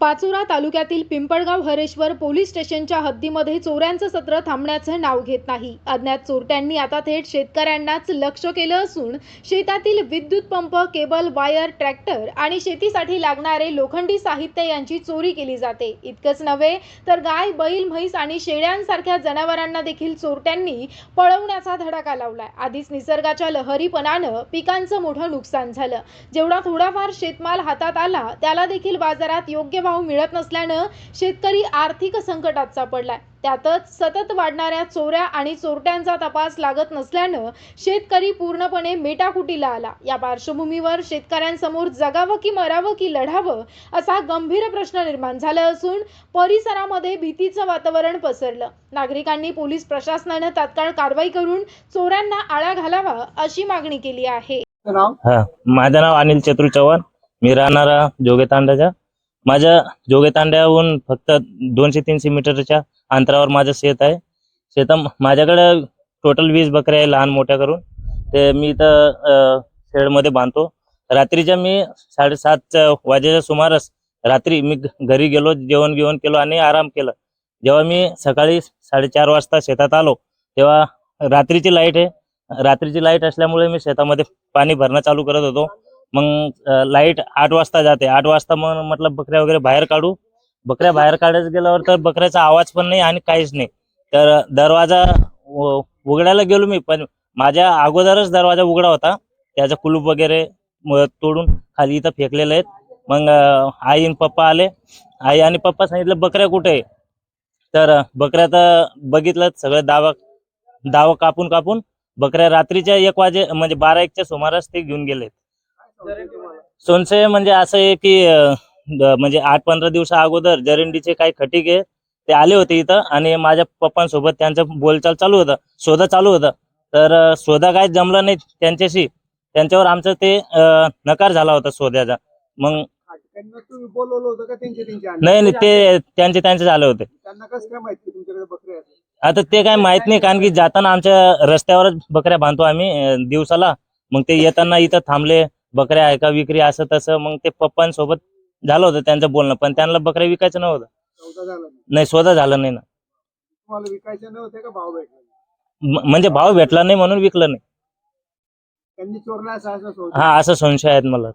पाचोरा तालुक्यातील पिंपळगाव हरेश्वर पोलीस स्टेशनच्या हद्दीमध्ये चोऱ्यांचं सत्र थांबण्याचं नाव घेत नाही. अज्ञात चोरट्यांनी आता थेट शेतकऱ्यांनाच लक्ष केलं असून शेतातील विद्युत पंप केबल वायर ट्रॅक्टर आणि शेतीसाठी लागणारे लोखंडी साहित्य यांची चोरी केली जाते. इतकंच नव्हे तर गाय बैल म्हैस आणि शेळ्यांसारख्या जनावरांना देखील चोरट्यांनी पळवण्याचा धडाका लावलाय. आधीच निसर्गाच्या लहरीपणानं पिकांचं मोठं नुकसान झालं. जेवढा थोडाफार शेतमाल हातात आला त्याला देखील बाजारात योग्य भाव मिळत नसल्यानं शेतकरी आर्थिक संकटात सापडलाय. त्यातच सतत वाढणाऱ्या चोऱ्या आणि चोरट्यांचा तपास लागत नसल्यानं शेतकरी पूर्णपणे मेटाकुटीला आला. या पार्श्वभूमीवर शेतकऱ्यांसमोर जगावं की मरावं की लढावं असा गंभीर प्रश्न निर्माण झाला असून परिसरामध्ये भीतीचं वातावरण पसरलं. नागरिकांनी पोलीस प्रशासनानं तात्काळ कारवाई करून चोरांना आळा घालावा अशी मागणी केली आहे. नाव हा. माझं नाव अनिल चतुर चव्हाण. मी राहणारा जोगेतांड्याचा माझ्या जोगेतांड्याहून फक्त दोनशे तीनशे मीटरच्या अंतरावर माझं शेत आहे. शेता माझ्याकडे टोटल वीस बकऱ्या आहे लहान मोठ्या करून. ते मी इथं शेडमध्ये बांधतो. रात्रीच्या मी साडेसात वाजेच्या सुमारास रात्री मी घरी गेलो जेवण घेऊन केलो आणि आराम केला. जेव्हा मी सकाळी साडेचार वाजता शेतात आलो तेव्हा रात्रीची लाइट आहे. रात्रीची लाइट असल्यामुळे मी शेतामध्ये पाणी भरणं चालू करत होतो. मग लाइट आठ वाजता जाते. आठ वाजता मग म्हटलं बकऱ्या वगैरे बाहेर काढू. बकऱ्या बाहेर काढायला गेल्यावर तर बकऱ्याचा आवाज पण नाही आणि काहीच नाही. तर दरवाजा उघडायला गेलो मी पण माझ्या अगोदरच दरवाजा उघडा होता. त्याचा कुलूप वगैरे तोडून खाली इथं फेकलेले आहेत. मग आई आणि पप्पा आले. आई आणि पप्पा सांगितलं बकऱ्या कुठे आहे? तर बकऱ्या तर बघितलं सगळं दावा दावा कापून कापून बकऱ्या रात्रीच्या एक वाजे म्हणजे बारा एकच्या सुमारास ते घेऊन गेलेत. संशय म्हणजे असं आहे की म्हणजे आठ पंधरा दिवसा अगोदर जरंडीचे काही खटिक आहे ते आले होते इथं आणि माझ्या पप्पांसोबत त्यांचं बोलचाल चालू होतं शोधा चालू होतं. तर शोधा काय जमलं नाही त्यांच्याशी त्यांच्यावर आमचं ते नकार झाला होता शोधाचा. मग नाही नाही, ते त्यांचे त्यांचे झाले होते. त्यांना कसं काय माहिती तुमच्याकडे बकऱ्या आहेत? आता ते काय माहीत नाही कारण की जाताना आमच्या रस्त्यावरच बकऱ्या बांधतो आम्ही दिवसाला. मग ते येताना इथं थांबले बकऱ्या आहे का विक्री असं तसं मग ते पप्पांसोबत झालं होतं त्यांचं बोलणं पण त्यांना बकऱ्या विकायचं नव्हतं. नाही. स्वतः झालं नाही ना. तुम्हाला विकायचे नव्हते का भाव भेटला म्हणजे भाव भेटला नाही म्हणून विकलं नाही. त्यांनी चोरला. हा असा संशय आहेत मला.